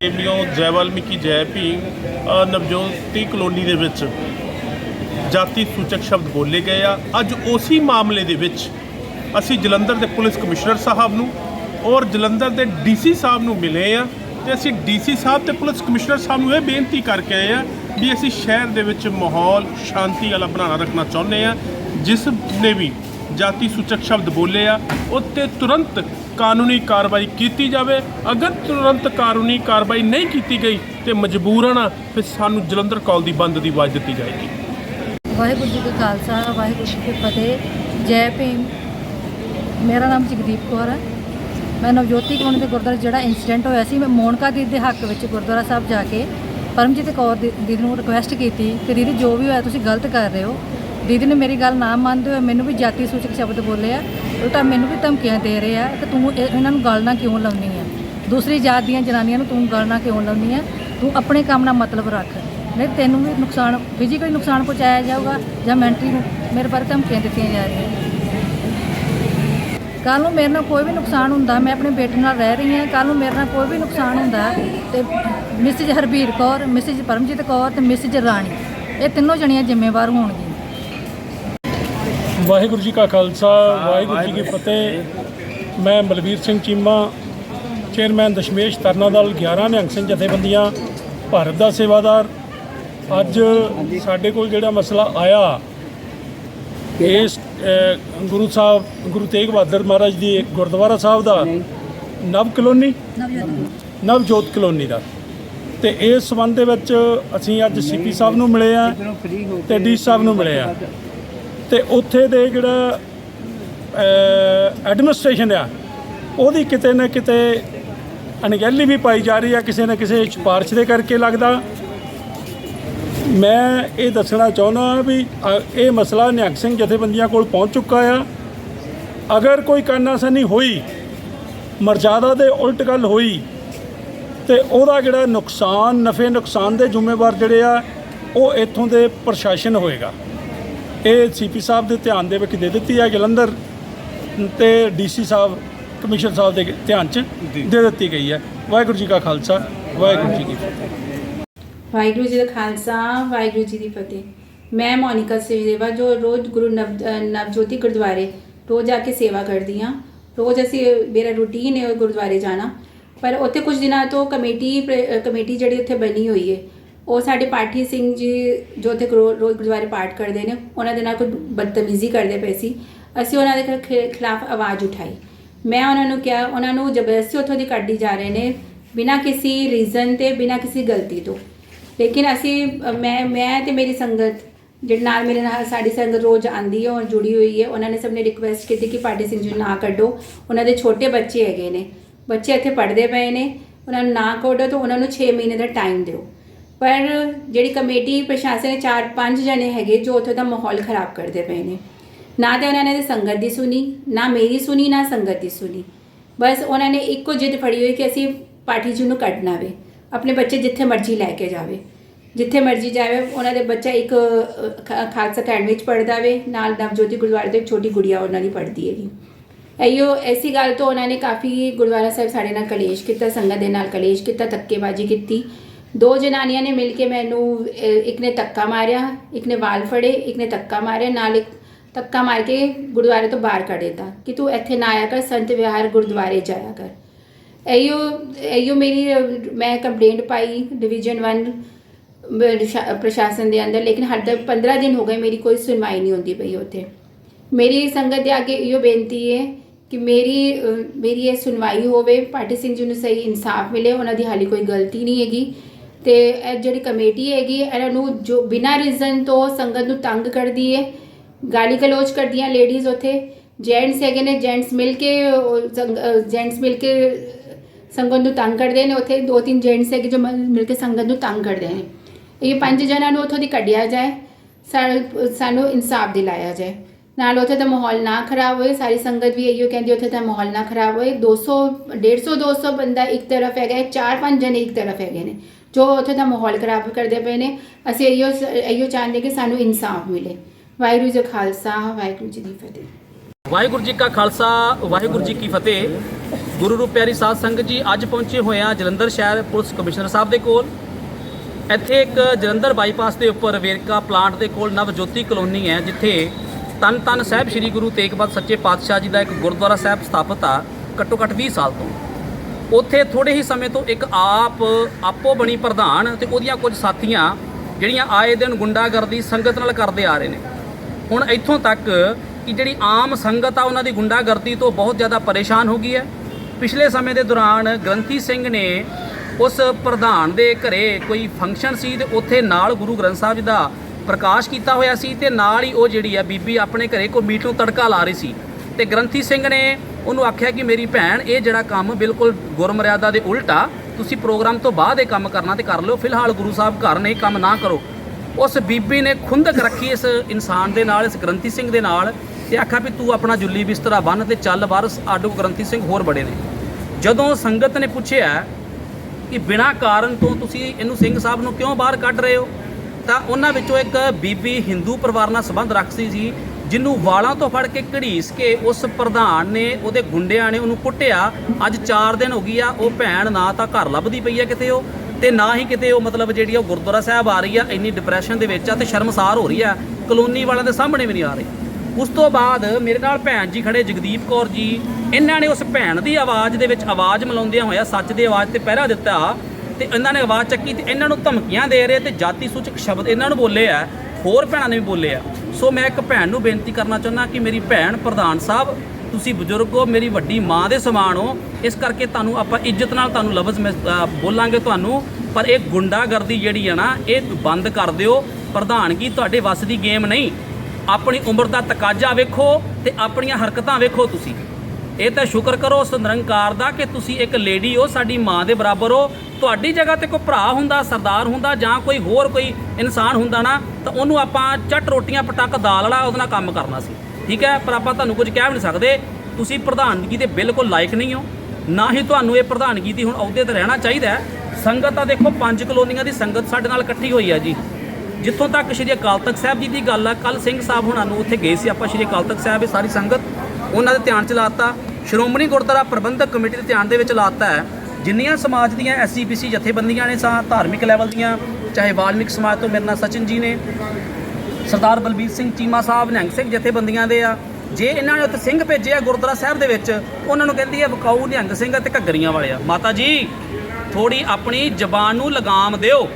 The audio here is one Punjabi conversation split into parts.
ਦੇਵੀਓ ਜੈ ਵਾਲਮੀਕੀ ਜੈ ਭੀਮ ਅ, ਨਵਜੋਤੀ ਕਲੋਨੀ ਦੇ ਵਿੱਚ ਜਾਤੀ ਸੂਚਕ ਸ਼ਬਦ ਬੋਲੇ ਗਏ ਆ। ਅੱਜ ਉਸੇ ਮਾਮਲੇ ਦੇ ਵਿੱਚ ਅਸੀਂ ਜਲੰਧਰ ਦੇ ਪੁਲਿਸ ਕਮਿਸ਼ਨਰ ਸਾਹਿਬ ਨੂੰ ਔਰ ਜਲੰਧਰ ਦੇ ਡੀਸੀ ਸਾਹਿਬ ਨੂੰ ਮਿਲੇ ਆ ਤੇ ਅਸੀਂ ਡੀਸੀ ਸਾਹਿਬ ਤੇ ਪੁਲਿਸ ਕਮਿਸ਼ਨਰ ਸਾਹਿਬ ਨੂੰ ਇਹ ਬੇਨਤੀ ਕਰਕੇ ਆਏ ਆ ਵੀ ਅਸੀਂ ਸ਼ਹਿਰ ਦੇ ਵਿੱਚ ਮਾਹੌਲ ਸ਼ਾਂਤੀ ਵਾਲਾ ਬਣਾਉਣਾ ਰੱਖਣਾ ਚਾਹੁੰਦੇ ਆ ਜਿਸ ਨੇ ਵੀ ਜਾਤੀ ਸੂਚਕ ਸ਼ਬਦ ਬੋਲੇ ਆ, ਉੱਤੇ ਤੁਰੰਤ ਕਾਨੂੰਨੀ ਕਾਰਵਾਈ ਕੀਤੀ ਜਾਵੇ। ਅਗਰ ਤੁਰੰਤ ਕਾਨੂੰਨੀ ਕਾਰਵਾਈ ਨਹੀਂ ਕੀਤੀ ਗਈ, ਤੇ ਮਜਬੂਰਨ ਫਿਰ ਸਾਨੂੰ ਜਲੰਧਰ ਕਾਲ ਦੀ ਬੰਦ ਦੀ ਆਵਾਜ਼ ਦਿੱਤੀ ਜਾਏਗੀ। ਵਾਹਿਗੁਰੂ ਜੀ ਕਾ ਖਾਲਸਾ, ਵਾਹਿਗੁਰੂ ਜੀ ਕੀ ਫਤਿਹ। ਜੈ ਭੀਮ। ਮੇਰਾ ਨਾਮ ਜਗਦੀਪ ਕੌਰ ਹੈ ਮੈਂ ਨਵਜੋਤੀ ਕਲੋਨੀ ਦੇ ਗੁਰਦੁਆਰਾ ਜਿਹੜਾ ਇਨਸੀਡੈਂਟ ਹੋਇਆ ਸੀ, ਮੈਂ ਮੋਨਕਾ ਦੀ ਦੇ ਹੱਕ ਵਿੱਚ ਗੁਰਦੁਆਰਾ ਸਾਹਿਬ ਜਾ ਕੇ ਪਰਮਜੀਤ ਕੌਰ ਦੀ- ਦੀਦੀ ਨੂੰ ਰਿਕੁਐਸਟ ਕੀਤੀ ਕਿ ਦੀਦੀ ਜੋ ਵੀ ਹੋਇਆ ਤੁਸੀਂ ਗਲਤ ਕਰ ਰਹੇ ਹੋ। ਦੀਦੀ ਨੇ ਮੇਰੀ ਗੱਲ ਨਾ ਮੰਨਦੇ ਹੋਏ ਮੈਨੂੰ ਵੀ ਜਾਤੀ ਸੂਚਕ ਸ਼ਬਦ ਬੋਲੇ ਆ ਉਹ ਤਾਂ ਮੈਨੂੰ ਵੀ ਧਮਕੀਆਂ ਦੇ ਰਹੇ ਆ ਕਿ ਤੂੰ ਇਹ- ਇਹਨਾਂ ਨੂੰ ਗੱਲ ਨਾ ਕਿਉਂ ਲਾਉਣੀ ਆ? ਦੂਸਰੀ ਜਾਤ ਦੀਆਂ ਜਨਾਨੀਆਂ ਨੂੰ ਤੂੰ ਗੱਲ ਨਾ ਕਿਉਂ ਲਾਉਣੀ ਆ? ਤੂੰ ਆਪਣੇ ਕੰਮ ਨਾਲ ਮਤਲਬ ਰੱਖ। ਨਹੀਂ, ਤੈਨੂੰ ਵੀ ਨੁਕਸਾਨ ਫਿਜ਼ੀਕਲੀ ਨੁਕਸਾਨ ਪਹੁੰਚਾਇਆ ਜਾਊਗਾ ਜਾਂ ਮੈਂਟਲੀ ਮੇਰੇ ਬਾਰੇ ਧਮਕੀਆਂ ਦਿੱਤੀਆਂ ਜਾ ਰਹੀਆਂ? ਕੱਲ ਨੂੰ ਮੇਰੇ ਨਾਲ ਕੋਈ ਵੀ ਨੁਕਸਾਨ ਹੁੰਦਾ, ਮੈਂ ਆਪਣੇ ਬੇਟੇ ਨਾਲ ਰਹਿ ਰਹੀ ਹਾਂ ਕੱਲ ਨੂੰ ਮੇਰੇ ਨਾਲ ਕੋਈ ਵੀ ਨੁਕਸਾਨ ਹੁੰਦਾ ਤੇ ਮਿਸਿਜ ਹਰਬੀਰ ਕੌਰ, ਮਿਸਿਜ ਪਰਮਜੀਤ ਕੌਰ ਤੇ ਮਿਸਿਜ ਰਾਣੀ, ਇਹ ਤਿੰਨੋਂ ਜਣੀਆਂ ਜ਼ਿੰਮੇਵਾਰ ਹੋਣਗੀਆਂ। ਵਾਹਿਗੁਰੂ ਜੀ ਕਾ ਖਾਲਸਾ ਵਾਹਿਗੁਰੂ ਜੀ ਕੀ ਫਤਿਹ। ਮੈਂ ਬਲਵੀਰ ਸਿੰਘ ਚੀਮਾ ਚੇਅਰਮੈਨ ਦਸ਼ਮੇਸ਼ ਤਰਨਾ ਦਲ 11 ਨਿਹੰਗ ਸਿੰਘ ਜਥੇਬੰਦੀਆਂ ਭਾਰਤ ਦਾ ਸੇਵਾਦਾਰ। ਅੱਜ ਸਾਡੇ ਕੋਲ ਜਿਹੜਾ ਮਸਲਾ ਆਇਆ ਇਸ ਗੁਰੂ ਸਾਹਿਬ ਗੁਰੂ ਤੇਗ ਬਹਾਦਰ ਮਹਾਰਾਜ ਦੀ ਇੱਕ ਗੁਰਦੁਆਰਾ ਸਾਹਿਬ ਦਾ ਨਵ ਕਲੋਨੀ? ਨਵਜੋਤ ਕਲੋਨੀ। ਦਾ। ਤੇ ਇਸ ਸੰਬੰਧ ਦੇ ਵਿੱਚ ਅਸੀਂ ਅੱਜ ਸੀਪੀ ਸਾਹਿਬ ਨੂੰ ਮਿਲੇ ਆ ਤੇ ਡੀ ਸਾਹਿਬ ਨੂੰ ਮਿਲੇ ਆ। ਤੇ ਉੱਥੇ ਦੇ ਜਿਹੜਾ ਐਡਮਿਨਿਸਟ੍ਰੇਸ਼ਨ ਆ ਉਹਦੀ ਕਿਤੇ ਨਾ ਕਿਤੇ ਅਣਗਹਿਲੀ ਵੀ ਪਾਈ ਜਾ ਰਹੀ ਆ ਕਿਸੇ ਨਾ ਕਿਸੇ ਸਿਫਾਰਿਸ਼ ਦੇ ਕਰਕੇ ਲੱਗਦਾ। ਮੈਂ ਇਹ ਦੱਸਣਾ ਚਾਹੁੰਦਾ ਵੀ ਅ, ਇਹ ਮਸਲਾ ਨਿਹੰਗ ਸਿੰਘ ਜਥੇਬੰਦੀਆਂ ਕੋਲ ਪਹੁੰਚ ਚੁੱਕਾ ਆ। ਅਗਰ ਕੋਈ ਕਾਨਾਸਾਨੀ ਹੋਈ ਮਰਜ਼ਾਦਾ ਦੇ ਉਲਟ ਗੱਲ ਹੋਈ ਤੇ ਉਹਦਾ ਜਿਹੜਾ ਨੁਕਸਾਨ ਨਫੇ ਨੁਕਸਾਨ ਦੇ ਜ਼ਿੰਮੇਵਾਰ ਜਿਹੜੇ ਆ ਉਹ ਇੱਥੋਂ ਦੇ ਪ੍ਰਸ਼ਾਸਨ ਹੋਏਗਾ। ਇਹ ਸੀਪੀ ਸਾਹਿਬ ਦੇ ਧਿਆਨ ਦੇ ਵਿੱਚ ਦੇ ਦਿੱਤੀ ਹੈ ਜਲੰਧਰ ਤੇ ਡੀਸੀ ਸਾਹਿਬ ਕਮਿਸ਼ਨਰ ਸਾਹਿਬ ਦੇ ਧਿਆਨ 'ਚ ਦੇ ਦਿੱਤੀ ਗਈ ਹੈ। ਵਾਹਿਗੁਰੂ ਜੀ ਕਾ ਖਾਲਸਾ ਵਾਹਿਗੁਰੂ ਜੀ ਕੀ ਫਤਿਹ। ਵਾਹਿਗੁਰੂ ਜੀ ਦਾ ਖਾਲਸਾ ਵਾਹਿਗੁਰੂ ਜੀ ਦੀ ਫਤਿਹ। ਮੈਂ ਮੋਨਿਕਾ ਸੇਵਾ ਜੋ ਰੋਜ਼ ਗੁਰੂ ਨਵਜੋਤੀ ਗੁਰਦੁਆਰੇ ਰੋਜ਼ ਆ ਕੇ ਸੇਵਾ ਕਰਦੀ ਹਾਂ। ਰੋਜ਼ ਅਸੀਂ ਮੇਰਾ ਰੂਟੀਨ ਹੈ ਗੁਰਦੁਆਰੇ ਜਾਣਾ। ਪਰ ਉੱਥੇ ਕੁਝ ਦਿਨਾਂ ਤੋਂ ਕਮੇਟੀ ਕਮੇਟੀ ਜਿਹੜੀ ਉੱਥੇ ਬਣੀ ਹੋਈ ਹੈ ਉਹ ਸਾਡੇ ਪਾਠੀ ਸਿੰਘ ਜੀ ਜੋ ਉੱਥੇ ਰੋ- ਰੋਜ਼ ਗੁਰਦੁਆਰੇ ਪਾਠ ਕਰਦੇ ਨੇ, ਉਹਨਾਂ ਦੇ ਨਾਲ ਕੋਈ ਬਦਤਮੀਜ਼ੀ ਕਰਦੇ ਪਏ ਸੀ। ਅਸੀਂ ਉਹਨਾਂ ਦੇ ਖਿ- ਖਿਲਾਫ ਆਵਾਜ਼ ਉਠਾਈ। ਮੈਂ ਉਹਨਾਂ ਨੂੰ ਕਿਹਾ, ਉਹਨਾਂ ਨੂੰ ਜ਼ਬਰਦਸਤੀ ਉੱਥੋਂ ਦੀ ਕੱਢੀ ਜਾ ਰਹੇ ਨੇ, ਬਿਨਾਂ ਕਿਸੇ ਰੀਜ਼ਨ ਤੇ, ਬਿਨਾਂ ਕਿਸੇ ਗਲਤੀ ਤੋਂ। ਲੇਕਿਨ ਅਸੀਂ, ਮੈਂ ਮੈਂ ਤੇ ਮੇਰੀ ਸੰਗਤ, ਜਿਹੜੇ ਨਾਲ ਮੇਰੇ ਨਾਲ ਸਾਡੀ ਸੰਗਤ ਰੋਜ਼ ਆਂਦੀ ਹੈ ਔਰ ਜੁੜੀ ਹੋਈ ਹੈ, ਉਹਨਾਂ ਨੇ ਸਭ ਨੇ ਰਿਕੁਐਸਟ ਕੀਤੀ ਕਿ ਪਾਰਟੀ ਸਿੰਘ ਜੀ ਨੂੰ ਨਾ ਕੱਢੋ। ਉਹਨਾਂ ਦੇ ਛੋਟੇ ਬੱਚੇ ਹੈਗੇ ਨੇ। ਬੱਚੇ ਇੱਥੇ ਪੜ੍ਹਦੇ ਪਏ ਨੇ। ਉਹਨਾਂ ਨੂੰ ਨਾ ਕੱਢੋ ਤਾਂ ਉਹਨਾਂ ਨੂੰ 6 ਮਹੀਨੇ ਦਾ ਟਾਈਮ ਦਿਓ। ਪਰ ਜਿਹੜੀ ਕਮੇਟੀ ਪ੍ਰਸ਼ਾਸਨ ਦੇ ਚਾਰ ਪੰਜ ਜਣੇ ਹੈਗੇ, ਜੋ ਉੱਥੇ ਦਾ ਮਾਹੌਲ ਖਰਾਬ ਕਰਦੇ ਪਏ ਨੇ। ਨਾ ਤਾਂ ਉਹਨਾਂ ਨੇ ਸੰਗਤ ਦੀ ਸੁਣੀ, ਨਾ ਮੇਰੀ ਸੁਣੀ, ਨਾ ਸੰਗਤ ਦੀ ਸੁਣੀ। ਬਸ ਉਹਨਾਂ ਨੇ ਇੱਕੋ ਜਿੱਦ ਫੜੀ ਹੋਈ ਕਿ ਅਸੀਂ ਪਾਠੀ ਜੀ ਨੂੰ ਕੱਢਣਾ ਵੇ ਆਪਣੇ ਬੱਚੇ ਜਿੱਥੇ ਮਰਜ਼ੀ ਲੈ ਕੇ ਜਾਵੇ। ਜਿੱਥੇ ਮਰਜ਼ੀ ਜਾਵੇ, ਉਹਨਾਂ ਦੇ ਬੱਚਾ ਇੱਕ ਖਾ- ਖਾਲਸਾ ਅਕੈਡਮੀ ਵਿੱਚ ਪੜ੍ਹਦਾ ਵੇ, ਨਾਲ ਨਵਜੋਤੀ ਗੁਰਦੁਆਰੇ ਤੋਂ ਇੱਕ ਛੋਟੀ ਗੁੜੀਆ ਉਹਨਾਂ ਦੀ ਪੜ੍ਹਦੀ ਹੈਗੀ। ਐਯੋ ਐਸੀ ਗੱਲ ਤੋਂ ਉਹਨਾਂ ਨੇ ਕਾਫੀ ਗੁਰਦੁਆਰਾ ਸਾਹਿਬ ਸਾਡੇ ਨਾਲ ਕਲੇਸ਼ ਕੀਤਾ, ਸੰਗਤ ਦੇ ਨਾਲ ਕਲੇਸ਼ ਕੀਤਾ, ਧੱਕੇਬਾਜ਼ੀ ਕੀਤੀ। ਦੋ ਜਨਾਨੀਆਂ ਨੇ ਮਿਲ ਕੇ ਮੈਨੂੰ ਇੱਕ ਨੇ ਧੱਕਾ ਮਾਰਿਆ, ਇੱਕ ਨੇ ਵਾਲ ਫੜੇ, ਇੱਕ ਨੇ ਧੱਕਾ ਮਾਰਿਆ, ਨਾਲ ਇੱਕ ਧੱਕਾ ਮਾਰ ਕੇ ਗੁਰਦੁਆਰੇ ਤੋਂ ਬਾਹਰ ਕੱਢ ਦਿੱਤਾ ਕਿ ਤੂੰ ਇੱਥੇ ਨਾ ਆਇਆ ਕਰ, ਸੰਤ ਵਿਹਾਰ ਗੁਰਦੁਆਰੇ ਜਾਇਆ ਕਰ। ਐਯੋ ਐਯੋ ਮੇਰੀ ਮੈਂ ਕੰਪਲੇਂਟ ਪਾਈ ਡਿਵੀਜ਼ਨ 1 ਪ੍ਰਸ਼ਾਸਨ ਦੇ ਅੰਦਰ, ਲੇਕਿਨ ਹਰ ਤੱਕ 15 ਦਿਨ ਹੋ ਗਏ ਮੇਰੀ ਕੋਈ ਸੁਣਵਾਈ ਨਹੀਂ ਹੁੰਦੀ ਪਈ ਉੱਥੇ। ਮੇਰੀ ਸੰਗਤ ਦੇ ਅੱਗੇ ਇਹੋ ਬੇਨਤੀ ਹੈ ਕਿ ਮੇਰੀ ਮੇਰੀ ਇਹ ਸੁਣਵਾਈ ਹੋਵੇ ਪਾਟੀ ਸਿੰਘ ਜੀ ਨੂੰ ਸਹੀ ਇਨਸਾਫ ਮਿਲੇ, ਉਹਨਾਂ ਦੀ ਹਾਲੀ ਕੋਈ ਗਲਤੀ ਨਹੀਂ ਹੈਗੀ। ਤੇ ਇਹ ਜਿਹੜੀ ਕਮੇਟੀ ਹੈਗੀ ਇਹਨਾਂ ਨੂੰ ਜੋ ਬਿਨਾਂ ਰੀਜ਼ਨ ਤੋਂ ਸੰਗਤ ਨੂੰ ਤੰਗ ਕਰਦੀ ਹੈ ਗਾਲੀ ਗਲੋਚ ਕਰਦੀਆਂ ਲੇਡੀਜ਼ ਉੱਥੇ ਜੈਂਟਸ ਹੈਗੇ ਨੇ ਜੈਂਟਸ ਮਿਲ ਕੇ ਜੈਂਟਸ ਮਿਲ ਕੇ ਸੰਗਤ ਨੂੰ ਤੰਗ ਕਰਦੇ ਨੇ ਉੱਥੇ ਦੋ ਤਿੰਨ ਜੈਂਟਸ ਹੈਗੇ ਜੋ ਮਿਲ ਕੇ ਸੰਗਤ ਨੂੰ ਤੰਗ ਕਰਦੇ ਨੇ। ਇਹ ਪੰਜ ਜਣਾਂ ਨੂੰ ਉੱਥੋਂ ਦੀ ਕੱਢਿਆ ਜਾਏ ਸਾਨੂੰ ਇਨਸਾਫ ਦਿਲਾਇਆ ਜਾਏ। ਨਾਲ ਉੱਥੇ ਦਾ ਮਾਹੌਲ ਨਾ ਖਰਾਬ ਹੋਏ ਸਾਰੀ ਸੰਗਤ ਵੀ ਇਹੋ ਕਹਿੰਦੀ ਉੱਥੇ ਦਾ ਮਾਹੌਲ ਨਾ ਖਰਾਬ ਹੋਏ। 200 150 200 ਬੰਦਾ ਇੱਕ ਤਰਫ ਹੈਗਾ ਹੈ, ਚਾਰ ਪੰਜ ਜਣੇ ਇੱਕ ਤਰਫ ਹੈਗੇ ਨੇ। ਜੋ ਉੱਥੇ ਦਾ ਮਾਹੌਲ ਖਰਾਬ ਕਰਦੇ ਪਏ ਨੇ, ਅਸੀਂ ਇਹੋ ਇਹੋ ਚਾਹੁੰਦੇ ਕਿ ਸਾਨੂੰ ਇਨਸਾਫ ਮਿਲੇ। ਵਾਹਿਗੁਰੂ ਜੀ ਕਾ ਖਾਲਸਾ, ਵਾਹਿਗੁਰੂ ਜੀ ਦੀ ਫਤਿਹ। ਵਾਹਿਗੁਰੂ ਜੀ ਕਾ ਖਾਲਸਾ, ਵਾਹਿਗੁਰੂ ਜੀ ਕੀ ਫਤਿਹ। ਗੁਰੂ ਰੂਪ ਪਿਆਰੀ ਸਾਧ ਸੰਗਤ ਜੀ, ਅੱਜ ਪਹੁੰਚੇ ਹੋਏ ਆ ਜਲੰਧਰ ਸ਼ਹਿਰ ਪੁਲਿਸ ਕਮਿਸ਼ਨਰ ਸਾਹਿਬ ਦੇ ਕੋਲ। ਇੱਥੇ ਇੱਕ ਜਲੰਧਰ ਬਾਈਪਾਸ ਦੇ ਉੱਪਰ ਵੇਰਕਾ ਪਲਾਂਟ ਦੇ ਕੋਲ ਨਵਜੋਤੀ ਕਲੋਨੀ ਹੈ, ਜਿੱਥੇ ਤਨ ਤਨ ਸਾਹਿਬ ਸ੍ਰੀ ਗੁਰੂ ਤੇਗ ਬਹਾਦਰ ਸੱਚੇ ਪਾਤਸ਼ਾਹ ਜੀ ਦਾ ਇੱਕ ਗੁਰਦੁਆਰਾ ਸਾਹਿਬ ਸਥਾਪਿਤ ਆ ਘੱਟੋ ਘੱਟ 20 ਸਾਲ ਤੋਂ। ਉੱਥੇ ਥੋੜੇ ਹੀ ਸਮੇਂ ਤੋਂ ਇੱਕ ਆਪ ਆਪੋ ਬਣੀ ਪ੍ਰਧਾਨ ਤੇ ਉਹਦੀਆਂ ਕੁਝ ਸਾਥੀਆਂ ਜਿਹੜੀਆਂ ਆਏ ਦਿਨ ਗੁੰਡਾਗਰਦੀ ਸੰਗਤ ਨਾਲ ਕਰਦੇ ਆ ਰਹੇ ਨੇ। ਹੁਣ ਇੱਥੋਂ ਤੱਕ ਕਿ ਜਿਹੜੀ ਆਮ ਸੰਗਤ ਆ ਉਹਨਾਂ ਦੀ ਗੁੰਡਾਗਰਦੀ ਤੋਂ ਬਹੁਤ ਜ਼ਿਆਦਾ ਪਰੇਸ਼ਾਨ ਹੋ ਗਈ ਹੈ। ਪਿਛਲੇ ਸਮੇਂ ਦੇ ਦੌਰਾਨ ਗ੍ਰੰਥੀ ਸਿੰਘ ਨੇ ਉਸ ਪ੍ਰਧਾਨ ਦੇ ਘਰੇ ਕੋਈ ਫੰਕਸ਼ਨ ਸੀ ਤੇ ਉੱਥੇ ਨਾਲ ਗੁਰੂ ਗ੍ਰੰਥ ਸਾਹਿਬ ਜੀ ਦਾ ਪ੍ਰਕਾਸ਼ ਕੀਤਾ ਹੋਇਆ ਸੀ ਤੇ ਨਾਲ ਹੀ ਉਹ ਜਿਹੜੀ ਆ ਬੀਬੀ ਆਪਣੇ ਘਰੇ ਕੋਈ ਮੀਟ ਨੂੰ ਤੜਕਾ ਲਾ ਰਹੀ ਸੀ। ਤੇ ਗ੍ਰੰਥੀ ਸਿੰਘ ਨੇ ਉਹਨੂੰ ਆਖਿਆ ਕਿ ਮੇਰੀ ਭੈਣ, ਇਹ ਜਿਹੜਾ ਕੰਮ ਬਿਲਕੁਲ ਗੁਰਮਰਿਆਦਾ ਦੇ ਉਲਟ ਆ ਤੁਸੀਂ ਪ੍ਰੋਗਰਾਮ ਤੋਂ ਬਾਅਦ ਇਹ ਕੰਮ ਕਰਨਾ ਤੇ ਕਰ ਲਿਓ। ਫਿਲਹਾਲ ਗੁਰੂ ਸਾਹਿਬ ਘਰ ਨੇ ਕੰਮ ਨਾ ਕਰੋ। ਉਸ ਬੀਬੀ ਨੇ ਖੁੰਦਕ ਰੱਖੀ ਇਸ ਇਨਸਾਨ ਦੇ ਨਾਲ, ਇਸ ਗ੍ਰੰਥੀ ਸਿੰਘ ਦੇ ਨਾਲ ਤੇ ਆਖਿਆ ਵੀ ਤੂੰ ਆਪਣਾ ਜੁੱਲੀ ਬਿਸਤਰਾ ਬੰਨ ਤੇ ਚੱਲ ਵਾਰਸ ਆਡੂ ਗ੍ਰੰਥੀ ਸਿੰਘ ਹੋਰ ਬੜੇ ਨੇ। ਜਦੋਂ ਸੰਗਤ ਨੇ ਪੁੱਛਿਆ ਕਿ ਬਿਨਾਂ ਕਾਰਨ ਤੋਂ ਤੁਸੀਂ ਇਹਨੂੰ ਸਿੰਘ ਸਾਹਿਬ ਨੂੰ ਕਿਉਂ ਬਾਹਰ ਕੱਢ ਰਹੇ ਹੋ, ਤਾਂ ਉਹਨਾਂ ਵਿੱਚੋਂ ਇੱਕ ਬੀਬੀ ਹਿੰਦੂ ਪਰਿਵਾਰ ਨਾਲ ਸੰਬੰਧ ਰੱਖਦੀ ਸੀ। ਜਿਹਨੂੰ ਵਾਲਾਂ ਤੋਂ ਫੜ ਕੇ ਘੜੀਸ ਕੇ ਉਸ ਪ੍ਰਧਾਨ ਨੇ ਉਹਦੇ ਗੁੰਡਿਆਂ ਨੇ ਉਹਨੂੰ ਕੁੱਟਿਆ। ਅੱਜ 4 ਦਿਨ ਹੋ ਗਈ ਆ, ਉਹ ਭੈਣ ਨਾ ਤਾਂ ਘਰ ਲੱਭਦੀ ਪਈ ਆ ਕਿਤੇ ਉਹ, ਤੇ ਨਾ ਹੀ ਕਿਤੇ ਉਹ ਮਤਲਬ ਜਿਹੜੀ ਆ ਉਹ ਗੁਰਦੁਆਰਾ ਸਾਹਿਬ ਆ ਰਹੀ ਆ, ਇੰਨੀ ਡਿਪਰੈਸ਼ਨ ਦੇ ਵਿੱਚ ਆ ਤੇ ਸ਼ਰਮਸਾਰ ਹੋ ਰਹੀ ਆ, ਕਲੋਨੀ ਵਾਲਿਆਂ ਦੇ ਸਾਹਮਣੇ ਵੀ ਨਹੀਂ ਆ ਰਹੀ। ਉਸ ਤੋਂ ਬਾਅਦ ਮੇਰੇ ਨਾਲ ਭੈਣ ਜੀ ਖੜੇ, ਜਗਦੀਪ ਕੌਰ ਜੀ, ਇਹਨਾਂ ਨੇ ਉਸ ਭੈਣ ਦੀ ਆਵਾਜ਼ ਦੇ ਵਿੱਚ ਆਵਾਜ਼ ਮਿਲਾਉਂਦਿਆਂ ਹੋਇਆ ਸੱਚ ਦੀ ਆਵਾਜ਼ ਤੇ ਪਹਿਰਾ ਦਿੱਤਾ ਤੇ ਇਹਨਾਂ ਨੇ ਆਵਾਜ਼ ਚੱਕੀ ਤੇ ਇਹਨਾਂ ਨੂੰ ਧਮਕੀਆਂ ਦੇ ਰਹੇ ਤੇ ਜਾਤੀ ਸੂਚਕ ਸ਼ਬਦ ਇਹਨਾਂ ਨੂੰ ਬੋਲੇ ਆ, ਹੋਰ ਭੈਣਾਂ ਨੇ ਵੀ ਬੋਲੇ ਆ। ਸੋ ਮੈਂ ਇੱਕ ਭੈਣ ਨੂੰ ਬੇਨਤੀ ਕਰਨਾ ਚਾਹੁੰਦਾ ਕਿ ਮੇਰੀ ਭੈਣ ਪ੍ਰਧਾਨ ਸਾਹਿਬ, ਤੁਸੀਂ ਬਜ਼ੁਰਗ ਹੋ, ਮੇਰੀ ਵੱਡੀ ਮਾਂ ਦੇ ਸਮਾਨ ਹੋ। ਇਸ ਕਰਕੇ ਤੁਹਾਨੂੰ ਆਪਾਂ ਇੱਜ਼ਤ ਨਾਲ ਤੁਹਾਨੂੰ ਲਫ਼ਜ਼ ਮੈਂ ਬੋਲਾਂਗੇ ਤੁਹਾਨੂੰ। ਪਰ ਇਹ ਗੁੰਡਾਗਰਦੀ ਜਿਹੜੀ ਹੈ ਨਾ, ਇਹ ਬੰਦ ਕਰ ਦਿਓ। ਪ੍ਰਧਾਨਗੀ ਤੁਹਾਡੇ ਵੱਸ ਦੀ ਗੇਮ ਨਹੀਂ। ਆਪਣੀ ਉਮਰ ਦਾ ਤਕਾਜ਼ਾ ਵੇਖੋ ਤੇ ਆਪਣੀਆਂ ਹਰਕਤਾਂ ਵੇਖੋ ਤੁਸੀਂ। ਇਹ ਤਾਂ ਸ਼ੁਕਰ ਕਰੋ ਉਸ ਨਿਰੰਕਾਰ ਦਾ ਕਿ ਤੁਸੀਂ ਇੱਕ ਲੇਡੀ ਹੋ, ਸਾਡੀ ਮਾਂ ਦੇ ਬਰਾਬਰ ਹੋ। ਤੁਹਾਡੀ ਜਗ੍ਹਾ ਤੇ ਕੋਈ ਭਰਾ ਹੁੰਦਾ, ਸਰਦਾਰ ਹੁੰਦਾ ਜਾਂ ਕੋਈ ਹੋਰ ਕੋਈ ਇਨਸਾਨ ਹੁੰਦਾ ਨਾ, ਤਾਂ ਉਹਨੂੰ ਆਪਾਂ ਚੱਟ ਰੋਟੀਆਂ, ਪਟਾਕ, ਦਾਲ ਵਾਲਾ ਉਹਦੇ ਨਾਲ ਕੰਮ ਕਰਨਾ ਸੀ। ਠੀਕ ਹੈ? ਪਰ ਆਪਾਂ ਤੁਹਾਨੂੰ ਕੁਝ ਕਹਿ ਵੀ ਨਹੀਂ ਸਕਦੇ। ਤੁਸੀਂ ਪ੍ਰਧਾਨਗੀ ਦੇ ਬਿਲਕੁਲ ਲਾਇਕ ਨਹੀਂ ਹੋ। ਨਾ ਹੀ ਤੁਹਾਨੂੰ ਇਹ ਪ੍ਰਧਾਨਗੀ ਦੀ ਹੁਣ ਅਹੁਦੇ ਤੇ ਰਹਿਣਾ ਚਾਹੀਦਾ ਹੈ। ਸੰਗਤ ਤਾਂ ਦੇਖੋ, ਪੰਜ ਕਲੋਨੀਆਂ ਦੀ ਸੰਗਤ ਸਾਡੇ ਨਾਲ ਇਕੱਠੀ ਹੋਈ ਹੈ ਜੀ। ਜਿੱਥੋਂ ਤੱਕ ਸ਼੍ਰੀ ਅਕਾਲ ਤਖਤ ਸਾਹਿਬ ਜੀ ਦੀ ਗੱਲ ਆ ਕੱਲ ਸਿੰਘ ਸਾਹਿਬ ਹੁਣਾਂ ਨੂੰ ਉੱਥੇ ਗਏ ਸੀ ਆਪਾਂ, ਸ਼੍ਰੀ ਅਕਾਲ ਤਖਤ ਸਾਹਿਬ, ਇਹ ਸਾਰੀ ਸੰਗਤ। ਉਹਨਾਂ ਦੇ ਧਿਆਨ ਚ ਲਾਤਾ। ਸ਼੍ਰੋਮਣੀ ਗੁਰਦੁਆਰਾ ਪ੍ਰਬੰਧਕ ਕਮੇਟੀ ਦੇ ਧਿਆਨ ਦੇ ਵਿੱਚ ਲਾਤਾ ਹੈ, ਜਿੰਨੀਆਂ ਸਮਾਜ ਦੀਆਂ ਐਸਸੀਪੀਸੀ ਜਥੇਬੰਦੀਆਂ ਨੇ ਸਾਂ, ਧਾਰਮਿਕ ਲੈਵਲ ਦੀਆਂ, ਚਾਹੇ ਵਾਲਮਿਕ ਸਮਾਜ ਤੋਂ ਮੇਰੇ ਨਾਲ ਸਚਿਨ ਜੀ ਨੇ, ਸਰਦਾਰ ਬਲਬੀਰ ਸਿੰਘ ਚੀਮਾ ਸਾਹਿਬ, ਨਿਹੰਗ ਸਿੰਘ ਜਥੇਬੰਦੀਆਂ ਦੇ ਆ, ਜੇ ਇਹਨਾਂ ਨੇ ਉੱਥੇ ਸਿੰਘ ਭੇਜੇ ਆ ਗੁਰਦੁਆਰਾ ਸਾਹਿਬ ਦੇ ਵਿੱਚ, ਉਹਨਾਂ ਨੂੰ ਕਹਿੰਦੀ ਹੈ ਵਿਕਾਊ ਨਿਹੰਗ ਸਿੰਘ ਅਤੇ ਘੱਗਰੀਆਂ ਵਾਲੇ ਆ। ਮਾਤਾ ਜੀ ਥੋੜੀ ਆਪਣੀ ਜ਼ਬਾਨ ਨੂੰ ਲਗਾਮ ਦਿਓ।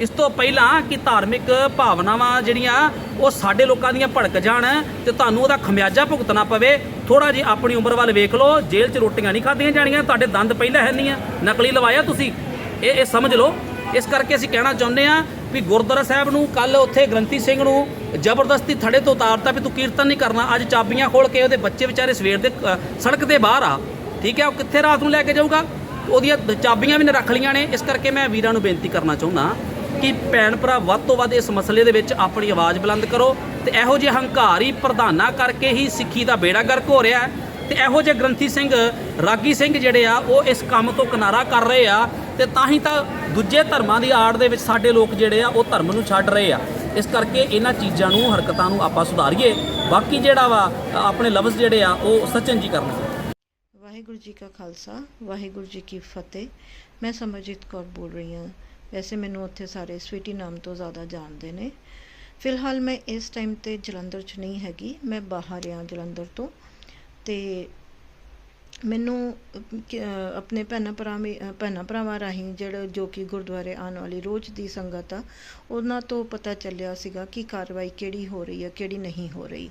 ਇਸ ਤੋਂ ਪਹਿਲਾਂ ਕਿ ਧਾਰਮਿਕ ਭਾਵਨਾਵਾਂ ਜਿਹੜੀਆਂ, ਉਹ ਸਾਡੇ ਲੋਕਾਂ ਦੀਆਂ ਭੜਕ ਜਾਣ ਤੇ ਤੁਹਾਨੂੰ ਉਹਦਾ ਖਮਿਆਜਾ ਭੁਗਤਣਾ ਪਵੇ। ਥੋੜਾ ਜਿਹਾ ਆਪਣੀ ਉਮਰ ਵੱਲ ਵੇਖ ਲਓ, ਜੇਲ੍ਹ 'ਚ ਰੋਟੀਆਂ ਨਹੀਂ ਖਾਧੀਆਂ ਜਾਣੀਆਂ, ਤੁਹਾਡੇ ਦੰਦ ਪਹਿਲਾਂ ਹੈ ਨਹੀਂ ਆ ਨਕਲੀ ਲਵਾਇਆ ਤੁਸੀਂ? ਇਹ ਇਹ ਸਮਝ ਲਓ। ਇਸ ਕਰਕੇ ਅਸੀਂ ਕਹਿਣਾ ਚਾਹੁੰਦੇ ਆ ਵੀ ਗੁਰਦੁਆਰਾ ਸਾਹਿਬ ਨੂੰ ਕੱਲ ਉੱਥੇ ਗ੍ਰੰਥੀ ਸਿੰਘ ਨੂੰ ਜ਼ਬਰਦਸਤੀ ਥੜੇ ਤੋਂ ਉਤਾਰਤਾ ਵੀ ਤੂੰ ਕੀਰਤਨ ਨਹੀਂ ਕਰਨਾ। ਅੱਜ ਚਾਬੀਆਂ ਖੋਲ ਕੇ ਉਹਦੇ ਬੱਚੇ ਵਿਚਾਰੇ ਸਵੇਰ ਦੇ ਸੜਕ ਦੇ ਬਾਹਰ ਆ। ਠੀਕ ਹੈ, ਉਹ ਕਿੱਥੇ ਰਾਤ ਨੂੰ ਲੈ ਕੇ ਜਾਊਗਾ? ਉਹਦੀਆਂ ਚਾਬੀਆਂ ਵੀ ਨੇ ਰੱਖ ਲੀਆਂ ਨੇ। ਇਸ ਕਰਕੇ ਮੈਂ ਵੀਰਾਂ ਨੂੰ ਬੇਨਤੀ ਕਰਨਾ ਚਾਹੁੰਦਾ ਕਿ ਭੈਣ ਭਰਾ, ਵੱਧ ਤੋਂ ਵੱਧ ਇਸ ਮਸਲੇ ਦੇ ਵਿੱਚ ਆਪਣੀ ਆਵਾਜ਼ ਬੁਲੰਦ ਕਰੋ ਤੇ ਇਹੋ ਜਿਹੇ ਹੰਕਾਰੀ ਪ੍ਰਧਾਨਾਂ ਕਰਕੇ ਹੀ ਸਿੱਖੀ ਦਾ ਬੇੜਾ ਗਰਕ ਹੋ ਰਿਹਾ ਹੈ। ਤੇ ਇਹੋ ਜਿਹੇ ਗ੍ਰੰਥੀ ਸਿੰਘ, ਰਾਗੀ ਸਿੰਘ ਜਿਹੜੇ ਆ, ਉਹ ਇਸ ਕੰਮ ਤੋਂ ਕਿਨਾਰਾ ਕਰ ਰਹੇ ਆ ਤੇ ਤਾਂ ਹੀ ਤਾਂ ਦੂਜੇ ਧਰਮਾਂ ਦੀ ਆੜ ਦੇ ਵਿੱਚ ਸਾਡੇ ਲੋਕ ਜਿਹੜੇ ਆ, ਉਹ ਧਰਮ ਨੂੰ ਛੱਡ ਰਹੇ ਆ। ਇਸ ਕਰਕੇ ਇਹਨਾਂ ਚੀਜ਼ਾਂ ਨੂੰ, ਹਰਕਤਾਂ ਨੂੰ ਆਪਾਂ ਸੁਧਾਰੀਏ। ਬਾਕੀ ਜਿਹੜਾ ਵਾ, ਆਪਣੇ ਲਫ਼ਜ਼ ਜਿਹੜੇ ਆ, ਉਹ ਸੱਚਨ ਜੀ ਕਰਨਗੇ। ਵਾਹਿਗੁਰੂ ਜੀ ਕਾ ਖਾਲਸਾ, ਵਾਹਿਗੁਰੂ ਜੀ ਕੀ ਫਤਿਹ। ਮੈਂ ਸਮਰਜੀਤ ਕੌਰ ਬੋਲ ਰਹੀ ਹਾਂ। ਵੈਸੇ ਮੈਨੂੰ ਉੱਥੇ ਸਾਰੇ ਸਵੀਟੀ ਨਾਮ ਤੋਂ ਜ਼ਿਆਦਾ ਜਾਣਦੇ ਨੇ। ਫਿਲਹਾਲ ਮੈਂ ਇਸ ਟਾਈਮ ਤੇ ਜਲੰਧਰ 'ਚ ਨਹੀਂ ਹੈਗੀ। ਮੈਂ ਬਾਹਰ ਆ ਜਲੰਧਰ ਤੋਂ। ਤੇ ਮੈਨੂੰ ਆਪਣੇ ਭੈਣਾਂ ਭਰਾਵੇਂ ਅਹ, ਭੈਣਾਂ ਭਰਾਵਾਂ ਰਾਹੀਂ ਜਿਹੜਾ ਜੋ ਕਿ ਗੁਰਦੁਆਰੇ ਆਉਣ ਵਾਲੀ ਰੋਜ਼ ਦੀ ਸੰਗਤ ਆ ਉਹਨਾਂ ਤੋਂ ਪਤਾ ਚੱਲਿਆ ਸੀਗਾ ਕਿ ਕਾਰਵਾਈ ਕਿਹੜੀ ਹੋ ਰਹੀ ਹੈ ਕਿਹੜੀ ਨਹੀਂ ਹੋ ਰਹੀ।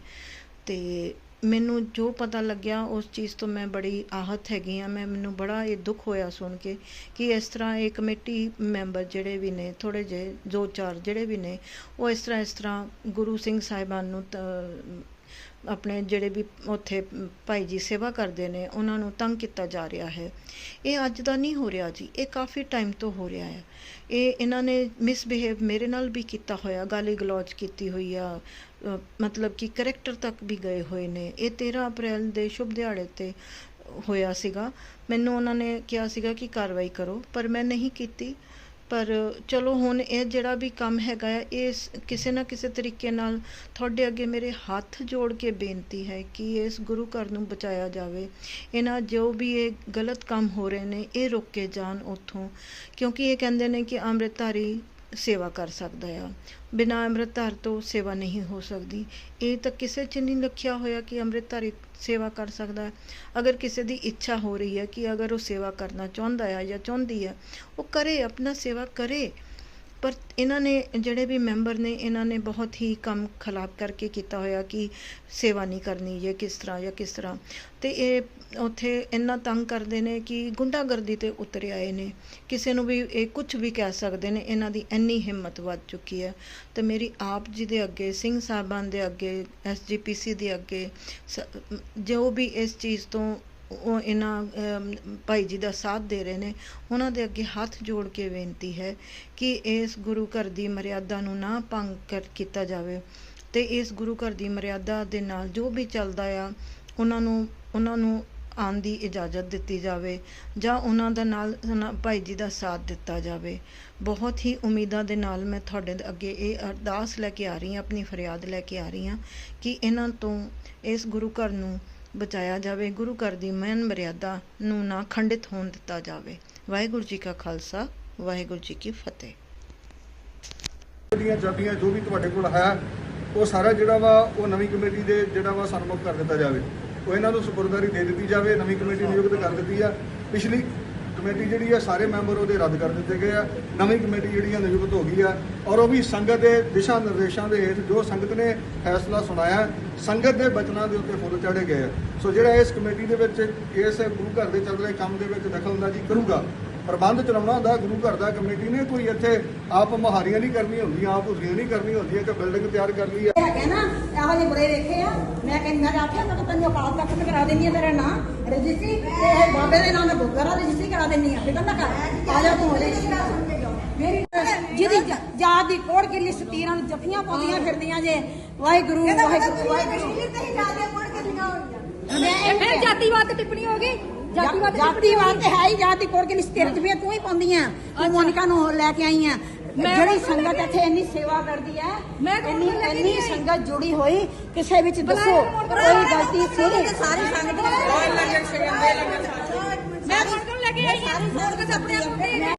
ਤੇ ਮੈਨੂੰ ਜੋ ਪਤਾ ਲੱਗਿਆ, ਉਸ ਚੀਜ਼ ਤੋਂ ਮੈਂ ਬੜੀ ਆਹਤ ਹੈਗੀ ਹਾਂ। ਮੈਂ, ਮੈਨੂੰ ਬੜਾ ਇਹ ਦੁੱਖ ਹੋਇਆ ਸੁਣ ਕੇ ਕਿ ਇਸ ਤਰ੍ਹਾਂ ਇਹ ਕਮੇਟੀ ਮੈਂਬਰ ਜਿਹੜੇ ਵੀ ਨੇ, ਥੋੜ੍ਹੇ ਜਿਹੇ, ਦੋ ਚਾਰ ਜਿਹੜੇ ਵੀ ਨੇ, ਉਹ ਇਸ ਤਰ੍ਹਾਂ ਇਸ ਤਰ੍ਹਾਂ ਗੁਰੂ ਸਿੰਘ ਸਾਹਿਬਾਨ ਨੂੰ ਤ- ਆਪਣੇ ਜਿਹੜੇ ਵੀ ਉੱਥੇ ਭਾਈ ਜੀ ਸੇਵਾ ਕਰਦੇ ਨੇ, ਉਹਨਾਂ ਨੂੰ ਤੰਗ ਕੀਤਾ ਜਾ ਰਿਹਾ ਹੈ। ਇਹ ਅੱਜ ਦਾ ਨਹੀਂ ਹੋ ਰਿਹਾ ਜੀ, ਇਹ ਕਾਫੀ ਟਾਈਮ ਤੋਂ ਹੋ ਰਿਹਾ ਹੈ। ਇਹ ਇਹਨਾਂ ਨੇ ਮਿਸਬਿਹੇਵ ਮੇਰੇ ਨਾਲ ਵੀ ਕੀਤਾ ਹੋਇਆ ਗਾਲੀ ਗਲੋਚ ਕੀਤੀ ਹੋਈ ਆ ਮਤਲਬ ਕਿ ਕਰੈਕਟਰ ਤੱਕ ਵੀ ਗਏ ਹੋਏ ਨੇ। ਇਹ 13 ਅਪ੍ਰੈਲ ਦੇ ਸ਼ੁਭ ਦਿਹਾੜੇ ਤੇ ਹੋਇਆ ਸੀਗਾ। ਮੈਨੂੰ ਉਹਨਾਂ ਨੇ ਕਿਹਾ ਸੀਗਾ ਕਿ ਕਾਰਵਾਈ ਕਰੋ, ਪਰ ਮੈਂ ਨਹੀਂ ਕੀਤੀ। ਪਰ ਚਲੋ ਹੁਣ ਇਹ ਜਿਹੜਾ ਵੀ ਕੰਮ ਹੈਗਾ ਹੈ ਇਹ ਕਿਸੇ ਨਾ ਕਿਸੇ ਤਰੀਕੇ ਨਾਲ ਤੁਹਾਡੇ ਅੱਗੇ ਮੇਰੇ ਹੱਥ ਜੋੜ ਕੇ ਬੇਨਤੀ ਹੈ ਕਿ ਇਸ ਗੁਰੂ ਘਰ ਨੂੰ ਬਚਾਇਆ ਜਾਵੇ। ਇਹਨਾਂ ਜੋ ਵੀ ਇਹ ਗਲਤ ਕੰਮ ਹੋ ਰਹੇ ਨੇ, ਇਹ ਰੋਕੇ ਜਾਣ ਉੱਥੋਂ। ਕਿਉਂਕਿ ਇਹ ਕਹਿੰਦੇ ਨੇ ਕਿ ਅੰਮ੍ਰਿਤਧਾਰੀ ਸੇਵਾ ਕਰ ਸਕਦਾ ਆ। ਬਿਨਾਂ ਅੰਮ੍ਰਿਤਧਾਰ ਤੋਂ ਸੇਵਾ ਨਹੀਂ ਹੋ ਸਕਦੀ। ਇਹ ਤਾਂ ਕਿਸੇ 'ਚ ਨਹੀਂ ਲਿਖਿਆ ਹੋਇਆ ਕਿ ਅੰਮ੍ਰਿਤਧਾਰੀ ਸੇਵਾ ਕਰ ਸਕਦਾ ਹੈ। ਅਗਰ ਕਿਸੇ ਦੀ ਇੱਛਾ ਹੋ ਰਹੀ ਹੈ ਕਿ ਅਗਰ ਉਹ ਸੇਵਾ ਕਰਨਾ ਚਾਹੁੰਦਾ ਹੈ ਜਾਂ ਚਾਹੁੰਦੀ ਹੈ, ਉਹ ਕਰੇ, ਆਪਣਾ ਸੇਵਾ ਕਰੇ। ਪਰ ਇਹਨਾਂ ਨੇ, ਜਿਹੜੇ ਵੀ ਮੈਂਬਰ ਨੇ, ਇਹਨਾਂ ਨੇ ਬਹੁਤ ਹੀ ਕੰਮ ਖਰਾਬ ਕਰਕੇ ਕੀਤਾ ਹੋਇਆ ਕਿ ਸੇਵਾ ਨਹੀਂ ਕਰਨੀ ਜਾਂ ਕਿਸ ਤਰ੍ਹਾਂ ਜਾਂ ਕਿਸ ਤਰ੍ਹਾਂ। ਤੇ ਇਹ ਉੱਥੇ ਇੰਨਾ ਤੰਗ ਕਰਦੇ ਨੇ ਕਿ ਗੁੰਡਾਗਰਦੀ ਤੇ ਉਤਰ ਆਏ ਨੇ। ਕਿਸੇ ਨੂੰ ਵੀ ਇਹ ਕੁਝ ਵੀ ਕਹਿ ਸਕਦੇ ਨੇ, ਇਹਨਾਂ ਦੀ ਇੰਨੀ ਹਿੰਮਤ ਵੱਧ ਚੁੱਕੀ ਹੈ। ਤੇ ਮੇਰੀ ਆਪ ਜੀ ਦੇ ਅੱਗੇ, ਸਿੰਘ ਸਾਹਿਬਾਨ ਦੇ ਅੱਗੇ ਐਸਜੀਪੀਸੀ ਦੇ ਅੱਗੇ, ਸ- ਜੋ ਵੀ ਇਸ ਚੀਜ਼ ਤੋਂ ਉਹ ਇਹਨਾਂ ਭਾਈ ਜੀ ਦਾ ਸਾਥ ਦੇ ਰਹੇ ਨੇ। ਉਹਨਾਂ ਦੇ ਅੱਗੇ ਹੱਥ ਜੋੜ ਕੇ ਬੇਨਤੀ ਹੈ ਕਿ ਇਸ ਗੁਰੂ ਘਰ ਦੀ ਮਰਿਆਦਾ ਨੂੰ ਨਾ ਭੰਗ ਕਰ ਕੀਤਾ ਜਾਵੇ ਤੇ ਇਸ ਗੁਰੂ ਘਰ ਦੀ ਮਰਿਆਦਾ ਦੇ ਨਾਲ ਜੋ ਵੀ ਚੱਲਦਾ ਆ, ਉਹਨਾਂ ਨੂੰ ਉਹਨਾਂ ਨੂੰ ਆਉਣ ਦੀ ਇਜਾਜ਼ਤ ਦਿੱਤੀ ਜਾਵੇ ਜਾਂ ਉਹਨਾਂ ਦਾ ਨਾਲ ਭਾਈ ਜੀ ਦਾ ਸਾਥ ਦਿੱਤਾ ਜਾਵੇ। ਬਹੁਤ ਹੀ ਉਮੀਦਾਂ ਦੇ ਨਾਲ ਮੈਂ ਤੁਹਾਡੇ ਅੱਗੇ ਇਹ ਅਰਦਾਸ ਲੈ ਕੇ ਆ ਰਹੀ ਹਾਂ, ਆਪਣੀ ਫਰਿਆਦ ਲੈ ਕੇ ਆ ਰਹੀ ਹਾਂ ਕਿ ਇਹਨਾਂ ਤੋਂ ਇਸ ਗੁਰੂ ਘਰ ਨੂੰ ਬਚਾਇਆ ਜਾਵੇ ਗੁਰੂ ਘਰ ਦੀ ਮਨ ਮਰਿਆਦਾ ਨੂੰ ਨਾ ਖੰਡਿਤ ਹੋਣ ਦਿੱਤਾ ਜਾਵੇ। ਵਾਹਿਗੁਰੂ ਜੀ ਕਾ ਖਾਲਸਾ ਵਾਹਿਗੁਰੂ ਜੀ ਕੀ ਫਤਿਹ। ਦੀਆਂ ਚਾਬੀਆਂ ਜੋ ਵੀ ਤੁਹਾਡੇ ਕੋਲ ਹੈ ਉਹ ਸਾਰਾ ਜਿਹੜਾ ਵਾ ਉਹ ਨਵੀਂ ਕਮੇਟੀ ਦੇ ਜਿਹੜਾ ਵਾ ਸਨਮੁਖ ਕਰ ਦਿੱਤਾ ਜਾਵੇ। ਉਹ ਇਹਨਾਂ ਨੂੰ ਸਪੁਰਦਾਰੀ ਦੇ ਦਿੱਤੀ ਜਾਵੇ ਨਵੀਂ ਕਮੇਟੀ ਨਿਯੁਕਤ ਕਰ ਦਿੱਤੀ ਆ। ਪਿਛਲੀ ਕਮੇਟੀ ਜਿਹੜੀ ਆ ਸਾਰੇ ਮੈਂਬਰ ਉਹਦੇ ਰੱਦ ਕਰ ਦਿੱਤੇ ਗਏ ਆ। ਨਵੀਂ ਕਮੇਟੀ ਜਿਹੜੀ ਆ ਨਿਯੁਕਤ ਹੋ ਗਈ ਆ ਔਰ ਉਹ ਵੀ ਸੰਗਤ ਦੇ ਦਿਸ਼ਾ ਨਿਰਦੇਸ਼ਾਂ ਦੇ ਹੇਠ ਜੋ ਸੰਗਤ ਨੇ ਫੈਸਲਾ ਸੁਣਾਇਆ, ਸੰਗਤ ਦੇ ਬਚਨਾਂ ਦੇ ਉੱਤੇ ਫੁੱਲ ਚਾੜੇ ਗਏ ਆ। ਸੋ ਜਿਹੜਾ ਇਸ ਕਮੇਟੀ ਦੇ ਵਿੱਚ ਇਸ ਗੁਰੂ ਘਰ ਦੇ ਚੱਲ ਰਹੇ ਕੰਮ ਦੇ ਵਿੱਚ ਦਖਲਅੰਦਾਜ਼ੀ ਕਰੂਗਾ, ਪ੍ਰਬੰਧ ਚਲਾਉਣਾ ਹੁੰਦਾ, ਗੁਰੂ ਘਰ ਦਾ ਕਮੇਟੀ ਨੇ ਕੋਈ ਇੱਥੇ ਆਪ ਮੁਹਾਰੀਆਂ ਨਹੀਂ ਕਰਨੀ ਹੁੰਦੀਆਂ, ਆਪ ਹੁਸੀਆਂ ਨਹੀਂ ਕਰਨੀ ਹੁੰਦੀਆਂ ਕਿ ਬਿਲਡਿੰਗ ਤਿਆਰ ਕਰ ਲਈ ਆ ਹੈਗੇ ਨਾ, ਇਹੋ ਜਿਹੇ ਬੁਰੇ ਵੇਖੇ ਆ। ਮੈਂ ਕਹਿੰਦੀ ਆਖਿਆ, ਮੈਂ ਤਾਂ ਤੈਨੂੰ ਕਾਲ ਤੱਕ ਕਰਾ ਦਿੰਦੀ ਆ ਤੇਰਾ ਨਾਂ ਰਜਿਸਟਰੀ ਤੇ ਇਹ ਬਾਬੇ ਦੇ ਨਾਂ ਨਾਲ ਬੁੱਕਰਾ ਰਜਿਸਟਰੀ ਕਰਾ ਦਿੰਦੀ ਆ। ਫਿਕਰ ਨਾ ਕਰ ਆ ਜਾ ਤੂੰ ਹੋ ਜਾ ਮੇਰੀ ਜਿਹਦੀ ਜ- ਜਾਤ ਦੀ ਕੋੜ ਕੇ ਲਿਸਟ ਤੀਰਾਂ ਨੂੰ ਜੱਫੀਆਂ ਪਾਉਂਦੀਆਂ ਫਿਰਦੀਆਂ ਜੇ। ਵਾਹਿਗੁਰੂ ਵਾਹਿਗੁਰੂ ਟਿੱਪਣੀ ਹੋ ਗਈ? ਜਾਤੀਵਾਦ ਟਿੱਪਣੀ ਹੋ ਜਾਤੀਵਾਦ ਗਈ? ਤੇ ਹੈ ਹੀ ਜਾਤ ਦੀ ਕੋੜ ਕੇ ਵੀ ਤੂੰ ਹੀ ਪਾਉਂਦੀਆਂ। ਤੂੰ ਮੋਨਿਕਾ ਨੂੰ ਲੈ ਕੇ ਆਈ ਆ। ਜਿਹੜੀ ਸੰਗਤ ਇੱਥੇ ਇੰਨੀ ਸੇਵਾ ਕਰਦੀ ਹੈ ਮੈਂ ਤਾਂ ਇੰਨੀ ਇੰਨੀ। ਸੰਗਤ ਜੁੜੀ ਹੋਈ ਕਿਸੇ ਵਿੱਚ ਦੱਸੋ ਕੋਈ ਗਲਤੀ ਸੀ ਸਾਰੀ ਸੰਗਤ ਮੈਂ ਕੌਣ ਕੌਣ ਲੈ ਕੇ ਆਈ ਹਾਂ। ਆਪਣੇ ਆਪ ਨੂੰ